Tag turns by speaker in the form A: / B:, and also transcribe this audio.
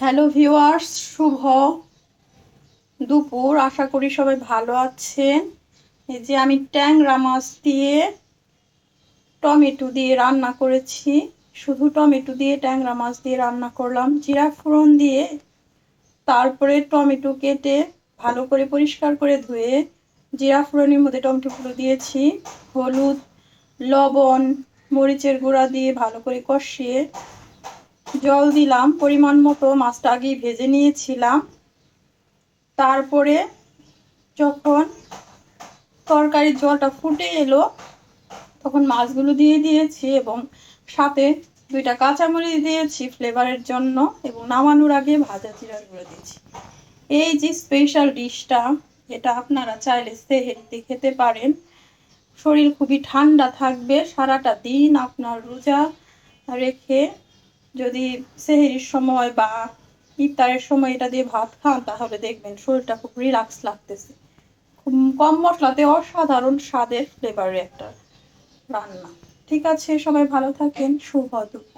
A: Hello viewers শুভ দুপুর। আশা করি সবাই ভালো আছেন। এই যে আমি ট্যাংরা মাছ দিয়ে টমেটো দিয়ে রান্না করেছি। শুধু টমেটো দিয়ে, ট্যাংরা মাছ দিয়ে রান্না করলাম। জিরা ফোড়ন দিয়ে তারপরে টমেটো কেটে ভালো করে পরিষ্কার করে ধুয়ে জিরা ফোড়নের মধ্যে টমেটোগুলো দিয়েছি। হলুদ, লবণ, মরিচের গুঁড়া দিয়ে ভালো করে কষিয়ে জল দিলাম, পরিমাণ মতো মাছটা আগে ভেজে নিয়েছিলাম। তারপরে যখন তরকারির জলটা ফুটে এলো, তখন মাছগুলো দিয়ে দিয়েছি এবং সাথে দুইটা কাঁচামরিচ দিয়েছি ফ্লেভারের জন্য এবং নামানোর আগে ভাজা জিরার গুঁড়ো দিয়েছি। এই যে স্পেশাল ডিশটা, এটা আপনারা চাইলে সেহেরিতে খেতে পারেন। শরীর খুবই ঠান্ডা থাকবে, সারাটা দিন আপনার রোজা রেখে যদি সেহেরির সময় বা ইফতারের সময় এটা দিয়ে ভাত খান, তাহলে দেখবেন শরীরটা খুব রিল্যাক্স লাগতেছে। খুব কম মশলাতে অসাধারণ স্বাদের ফ্লেভারের একটা রান্না। ঠিক আছে, সবাই ভালো থাকেন, শুভ দুপুর।